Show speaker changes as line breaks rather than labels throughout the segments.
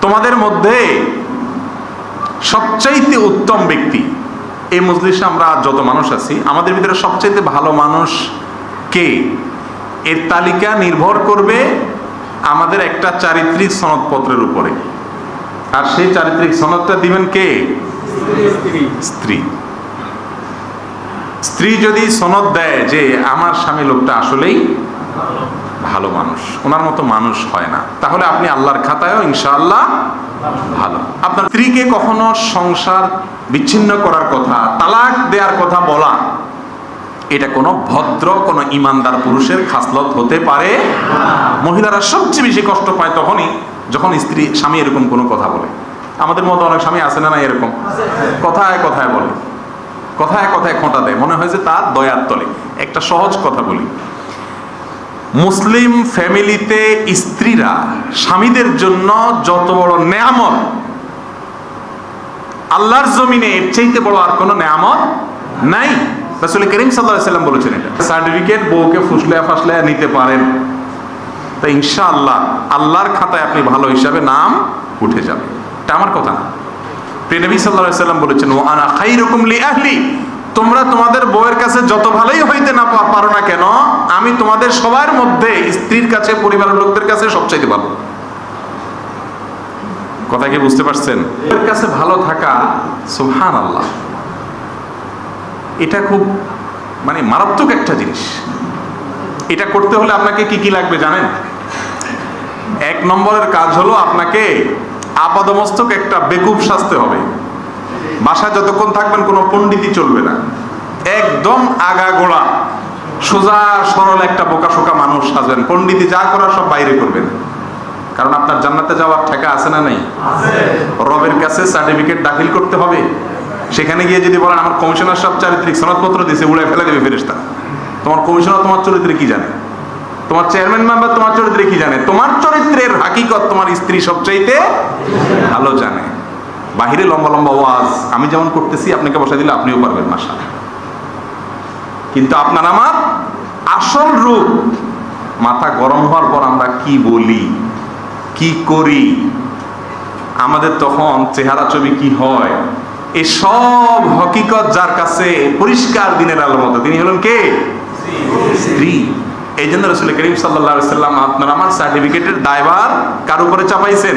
তোমাদের মধ্যে সবচাইতে উত্তম ব্যক্তি। এই মজলিসে আমরা যত মানুষ আছি আমাদের ভিতরে সবচাইতে ভালো মানুষ কে? এর তালিকা নির্ভর করবে আমাদের একটা চারিত্রিক সনদপত্রের উপরে। আর সেই চারিত্রিক সনদটা দিবেন কে? স্ত্রী। স্ত্রী। যদি সনদ দেয় যে আমার স্বামী লোকটা আসলেই ভালো মানুষ, ওনার মতো মানুষ হয় না। তাহলে আপনি আল্লাহর খাতায়ও ইনশাআল্লাহ ভালো। আপনার স্ত্রীকে কখনো সংসার বিচ্ছিন্ন করার কথা, তালাক দেওয়ার কথা বলা, এটা কোনো ভদ্র, কোনো ইমানদার পুরুষের খাসলত হতে পারে মহিলারা সবচেয়ে বেশি কষ্ট পায় তখনই যখন স্ত্রী, স্বামী এরকম কোনো কথা বলে। আমাদের মতো অনেক স্বামী আছে না না এরকম? কথায় কথায় বলে। কথায় কথায় খোঁটা দেয়। মনে হয় যে তার দয়ার তলে। একটা সহজ কথা বলি। মুসলিম ফ্যামিলিতে স্ত্রীরা স্বামীদের জন্য যত বড় নেয়ামত, আল্লাহর জমিনে এর চাইতে বড় আর কোনো নেয়ামত নাই। রাসূল করিম আলাইহি সাল্লাম বলেছেন এটা। সার্টিফিকেট বউকে ফুসলে ফাসলে নিতে পারেন। তা ইনশাআল্লাহ আল্লাহর খাতায় আপনি ভালো হিসাবে নাম উঠে যাবে। এটা আমার কথা প্রিয় নবী সাল্লাল্লাহু সাল্লাম বলেছেন ও আনা খাইরুকুম লি আহলি। তোমরা তোমাদের বউয়ের কাছে যত ভালোই হইতে না পারো না কেন, আমি তোমাদের সবার মধ্যে স্ত্রীর কাছে, পরিবারের লোকদের কাছে সবচাইতে ভালো। কথা কি বুঝতে পারছেন? এর কাছে ভালো থাকা সুবহান আল্লাহ এটা খুব মানে মারাত্মক একটা জিনিস। এটা করতে হলে আপনাকে কি কি লাগবে জানেন? এক নম্বরের কাজ হলো আপনাকে আপাদমস্তক একটা বেকুব সাজতে হবে। বাসায় যতক্ষণ থাকবেন কোনো পণ্ডিতই চলবে না। একদম আগা গোড়া, সোজা সরল একটা বোকা শোকা মানুষ সাজবেন। পণ্ডিতি যা করার সব বাইরে করবেন। কারণ আপনার জান্নাতে যাওয়ার ঠেকা আছে না নাই? রবের কাছে সার্টিফিকেট দাখিল করতে হবে। সেখানে গিয়ে যদি বলেন, আমার কমিশনার সব চারিত্রিক সনদপত্র দিয়েছে উড়ে ফেলে দেবে ফেরেস্তা তোমার কমিশনার তোমার চরিত্রে কি জানে? তোমার চেয়ারম্যান মেম্বার তোমার চরিত্রে কি জানে? তোমার চরিত্রের হাকিকত তোমার স্ত্রী সবচাইতে ভালো জানে। বাহিরে লম্বা লম্বা ওয়াজ আমি যেমন করতেছি, আপনাকে বসাই দিলে আপনিও পারবেন মাসা কিন্তু আপনার আমার আসল রূপ, মাথা গরম হওয়ার পর আমরা কি বলি, কি করি, আমাদের তখন চেহারা ছবি কি হয় এই সব হকিকত যার কাছে পরিষ্কার দিনের আলোর মতো। তিনি হলেন কে? স্ত্রী। এই জন্য রসুল করিম সাল্লাহ সাল্লাম আপনার আমার সার্টিফিকেটের দায়ভার কার উপরে চাপাইছেন?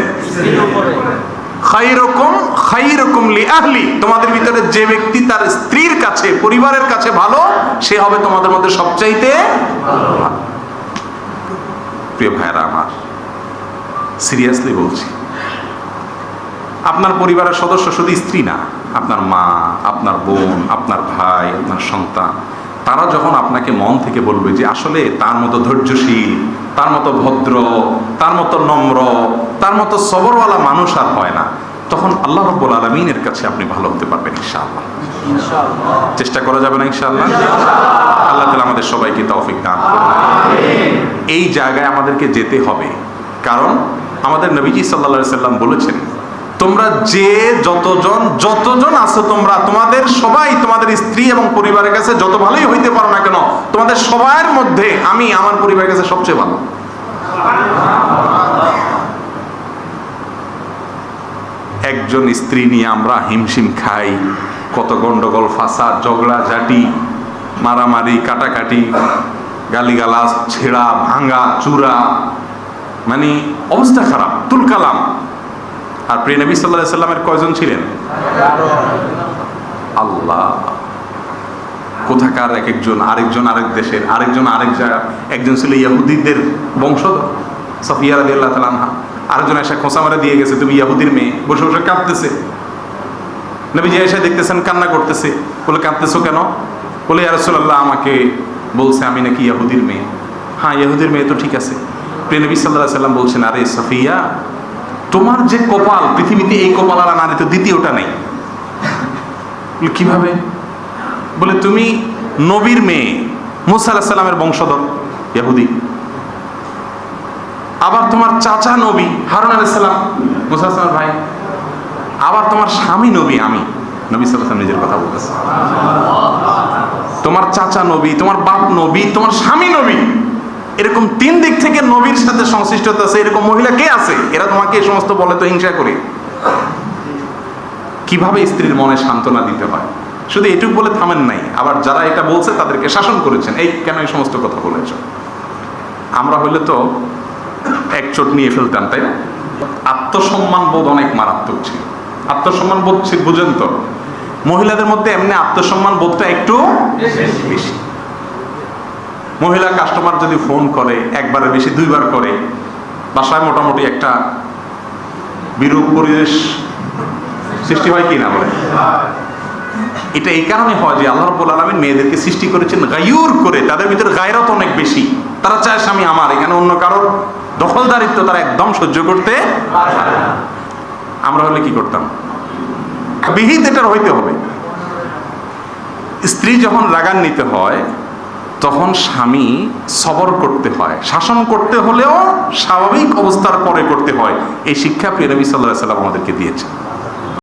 তোমাদের ভিতরে যে ব্যক্তি তার স্ত্রীর কাছে, পরিবারের কাছে ভালো, সে হবে তোমাদের মধ্যে সবচাইতে। প্রিয় ভাইরা আমার সিরিয়াসলি বলছি, আপনার পরিবারের সদস্য শুধু স্ত্রী না, আপনার মা, আপনার বোন, আপনার ভাই, আপনার সন্তান, তারা যখন আপনাকে মন থেকে বলবে যে আসলে তার মতো ধৈর্যশীল তার মতো ভদ্র তার মতো নম্র তার মতো সবরওয়ালা মানুষ আর হয় না। তখন আল্লাহ রব্বুল আলমিনের কাছে আপনি ভালো হতে পারবেন ইনশাআল্লাহ। চেষ্টা করা যাবে না ইনশাআল্লাহ? আল্লাহ তালা আমাদের সবাইকে তৌফিক দান করুন। এই জায়গায় আমাদেরকে যেতে হবে। কারণ আমাদের নবীজি সাল্লা সাল্লাম বলেছেন তোমরা যে যতজন যতজন আছো তোমরা, তোমাদের সবাই তোমাদের স্ত্রী এবং পরিবারের কাছে যত ভালোই হইতে পারো না কেন, তোমাদের সবার মধ্যে আমি আমার পরিবারের কাছে সবচেয়ে ভালো। একজন স্ত্রী নিয়ে আমরা হিমশিম খাই, কত গন্ডগোল, ফাসাদ, ঝগড়া, ঝাঁটি, মারামারি, কাটাকাটি, গালিগালাজ, ছেঁড়া, ভাঙা চূড়া মানে অবস্থা খারাপ, তুলকালাম। আর প্রিয় নবী সাল্লাহ সাল্লামের কয়জন ছিলেন? আল্লাহ। কোথাকার এক একজন আরেকজন আরেক দেশের, আরেকজন আরেক জায়গা। একজন ছিল ইয়াহুদিদের বংশধর, সফিয়া রাদি আল্লাহ তালানহা আরেকজন এসে খোঁচা মারা দিয়ে গেছে, তুমি ইয়াহুদির মেয়ে। বসে বসে কাঁদতেছে। নবী যে এসে দেখতেছেন, কান্না করতেছে। বলে, কাঁদতেছো কেন? বলে ইয়ারসোল্লাহ আমাকে বলছে আমি নাকি ইয়াহুদির মেয়ে। হ্যাঁ ইয়াহুদির মেয়ে তো ঠিক আছে। প্রিয় নবী সাল্লাহ সাল্লাম বলছেন, আরে সফিয়া তোমার যে কপাল, পৃথিবীতে এই কপাল আর নারী তো দ্বিতীয়টা নেই। কীভাবে? বলে, তুমি নবীর মেয়ে, মুসা আলাহ সাল্লামের বংশধর ইয়াহুদি আবার তোমার চাচা নবী, হারুন আলাইসাল্লাম মুসা আসলামের ভাই। আবার তোমার স্বামী নবী, আমি। নবী সাল্লাম নিজের কথা বলতেছে। তোমার চাচা নবী, তোমার বাপ নবী, তোমার স্বামী নবী। এরকম তিন দিক থেকে নবীর সাথে সংশ্লিষ্টতা আছে, এরকম মহিলা কে আছে? এরা তোমাকে এই সমস্ত বলে তো হিংসা করে। কীভাবে স্ত্রীর মনে সান্ত্বনা দিতে হয়? শুধু এটুকু বলে থামেন নাই। আবার যারা এটা বলছে, তাদেরকে শাসন করেছেন। এই কেন এই সমস্ত কথা বলেছ? আমরা হইলে তো এক চোট নিয়ে ফেলতাম, তাই না? আত্মসম্মান বোধ অনেক মারাত্মক ছিল। আত্মসম্মান বোধ বুঝেন তো? মহিলাদের মধ্যে এমনি আত্মসম্মান বোধটা একটু বেশি। মহিলা কাস্টমার যদি ফোন করে একবারের বেশি, দুইবার করে, বাসায় মোটামুটি একটা বিরূপ পরিবেশ সৃষ্টি হয় কি না বলে এটা এই কারণে হয় যে আল্লাহ রব্বুল আলমিন মেয়েদেরকে সৃষ্টি করেছেন গায়ুর করে, তাদের ভিতরে গায়রত অনেক বেশি। তারা চায় স্বামী আমার, এখানে অন্য কারোর দখলদারিত্ব তারা একদম সহ্য করতে আমরা হলে কি করতাম? বিহিত এটার হইতে হবে। স্ত্রী যখন রাগান্বিত হয় স্বামী সবর করতে হয়। শাসন করতে হলেও স্বাভাবিক অবস্থার পরে করতে হয়। এই শিক্ষা নবী সাল্লাহ সাল্লাম আমাদেরকে দিয়েছেন।